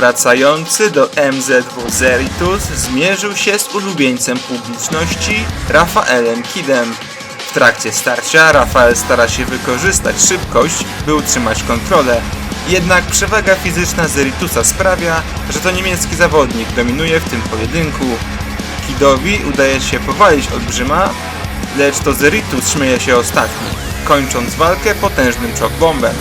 Wracający do MZW Zeritus zmierzył się z ulubieńcem publiczności Rafaelem Kidem. W trakcie starcia Rafael stara się wykorzystać szybkość, by utrzymać kontrolę. Jednak przewaga fizyczna Zeritusa sprawia, że to niemiecki zawodnik dominuje w tym pojedynku. Kidowi udaje się powalić olbrzyma, lecz to Zeritus śmieje się ostatni, kończąc walkę potężnym bombem.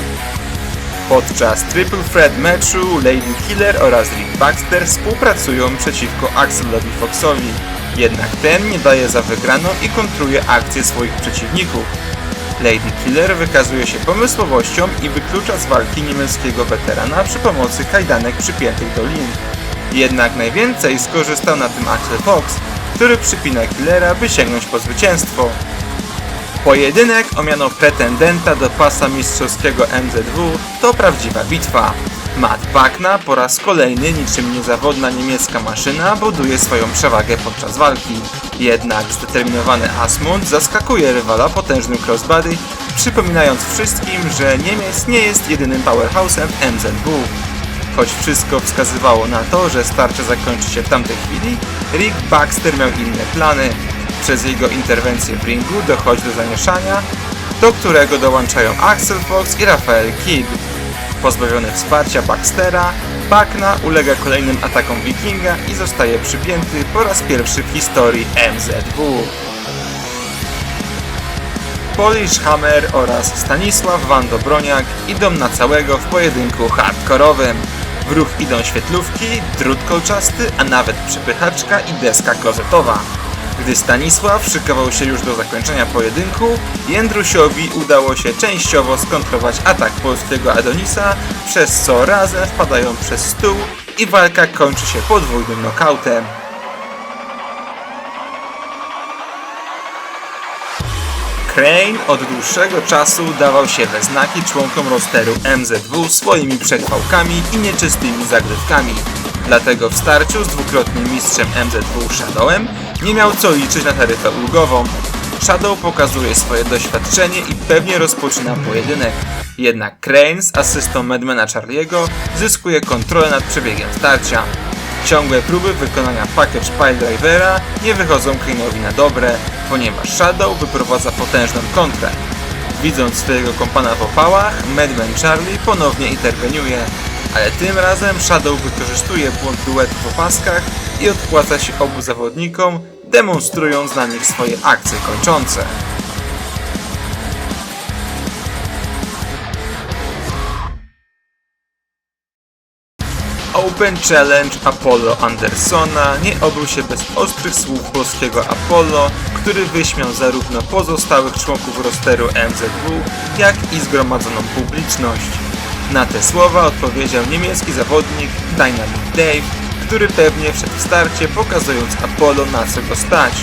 Podczas Triple Threat meczu Lady Killer oraz Rick Baxter współpracują przeciwko Axelowi Foxowi. Jednak ten nie daje za wygraną i kontruje akcje swoich przeciwników. Lady Killer wykazuje się pomysłowością i wyklucza z walki niemieckiego weterana przy pomocy kajdanek przypiętych do lin. Jednak najwięcej skorzystał na tym Axel Fox, który przypina Killera, by sięgnąć po zwycięstwo. Pojedynek o miano pretendenta do pasa mistrzowskiego MZW to prawdziwa bitwa. Matt Bakna po raz kolejny niczym niezawodna niemiecka maszyna buduje swoją przewagę podczas walki. Jednak zdeterminowany Asmund zaskakuje rywala potężnym crossbody, przypominając wszystkim, że Niemiec nie jest jedynym powerhouse'em w MZW. Choć wszystko wskazywało na to, że starcie zakończy się w tamtej chwili, Rick Baxter miał inne plany. Przez jego interwencję w ringu dochodzi do zamieszania, do którego dołączają Axel Fox i Rafael Kidd. Pozbawiony wsparcia Baxtera, Bakna ulega kolejnym atakom Wikinga i zostaje przypięty po raz pierwszy w historii MZW. Polish Hammer oraz Stanisław Wandobroniak idą na całego w pojedynku hardkorowym. W ruch idą świetlówki, drut kolczasty, a nawet przepychaczka i deska klozetowa. Gdy Stanisław szykował się już do zakończenia pojedynku, Jędrusiowi udało się częściowo skontrować atak polskiego Adonisa, przez co razem wpadają przez stół i walka kończy się podwójnym nokautem. Crane od dłuższego czasu dawał się we znaki członkom rosteru MZW swoimi przechwałkami i nieczystymi zagrywkami. Dlatego w starciu z dwukrotnym mistrzem MZW Shadowem nie miał co liczyć na taryfę ulgową. Shadow pokazuje swoje doświadczenie i pewnie rozpoczyna pojedynek. Jednak Crane z asystą Madmana Charlie'ego zyskuje kontrolę nad przebiegiem starcia. Ciągłe próby wykonania package piledrivera nie wychodzą Kane'owi na dobre, ponieważ Shadow wyprowadza potężną kontrę. Widząc swojego kompana w opałach, Madman Charlie ponownie interweniuje, ale tym razem Shadow wykorzystuje błąd duetu w opaskach i odpłaca się obu zawodnikom, demonstrując na nich swoje akcje kończące. Open Challenge Apollo Andersona nie obył się bez ostrych słów polskiego Apollo, który wyśmiał zarówno pozostałych członków rosteru MZW, jak i zgromadzoną publiczność. Na te słowa odpowiedział niemiecki zawodnik Dynamic Dave, który pewnie wszedł w starcie pokazując Apollo na co go stać.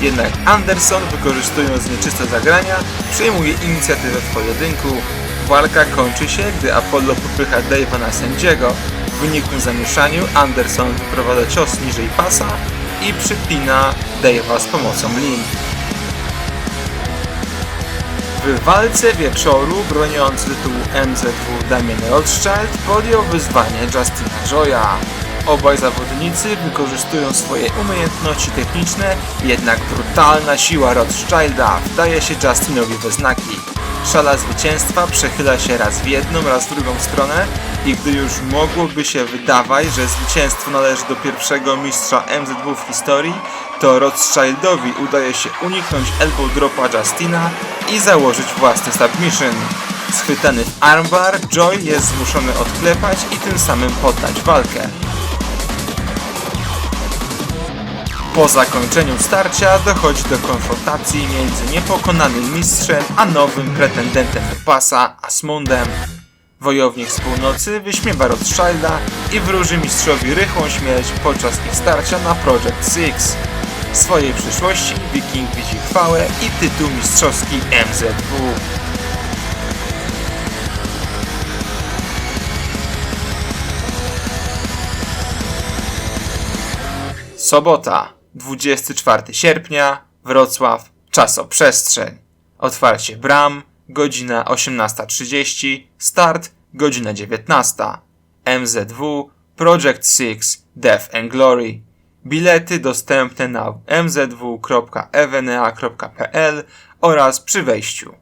Jednak Anderson wykorzystując nieczyste zagrania przejmuje inicjatywę w pojedynku. Walka kończy się, gdy Apollo popycha Dave'a na sędziego. W wyniku zamieszaniu Anderson wyprowadza cios niżej pasa i przypina Dave'a z pomocą lin. W walce wieczoru broniący tytułu MZW Damien Rothschild podjął wyzwanie Justina Joya. Obaj zawodnicy wykorzystują swoje umiejętności techniczne, jednak brutalna siła Rothschilda wdaje się Justinowi we znaki. Szala zwycięstwa przechyla się raz w jedną, raz w drugą stronę i gdy już mogłoby się wydawać, że zwycięstwo należy do pierwszego mistrza MZW w historii, to Rothschildowi udaje się uniknąć elbow dropa Justina i założyć własny submission. Schwytany w armbar, Joy jest zmuszony odklepać i tym samym poddać walkę. Po zakończeniu starcia dochodzi do konfrontacji między niepokonanym mistrzem a nowym pretendentem do pasa Asmundem. Wojownik z północy wyśmiewa Rothschilda i wróży mistrzowi rychłą śmierć podczas ich starcia na Project Six. W swojej przyszłości Viking widzi chwałę i tytuł mistrzowski MZW. Sobota, 24 sierpnia, Wrocław, czasoprzestrzeń. Otwarcie bram, godzina 18.30, start, godzina 19. MZW, Project 6 Death and Glory. Bilety dostępne na mzw.evenea.pl oraz przy wejściu.